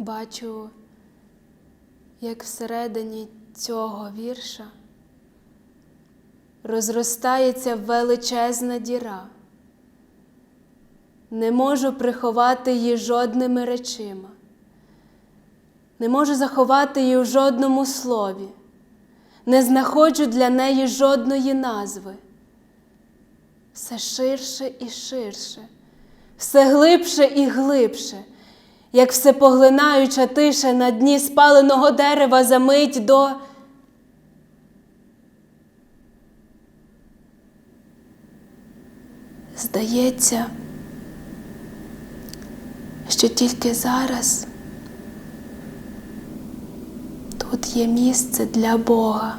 бачу, як всередині цього вірша розростається величезна діра. Не можу приховати її жодними речима, не можу заховати її у жодному слові, не знаходжу для неї жодної назви. Все ширше і ширше, все глибше і глибше, як всепоглинаюча тиша на дні спаленого дерева за мить до. Здається, що тільки зараз тут є місце для Бога.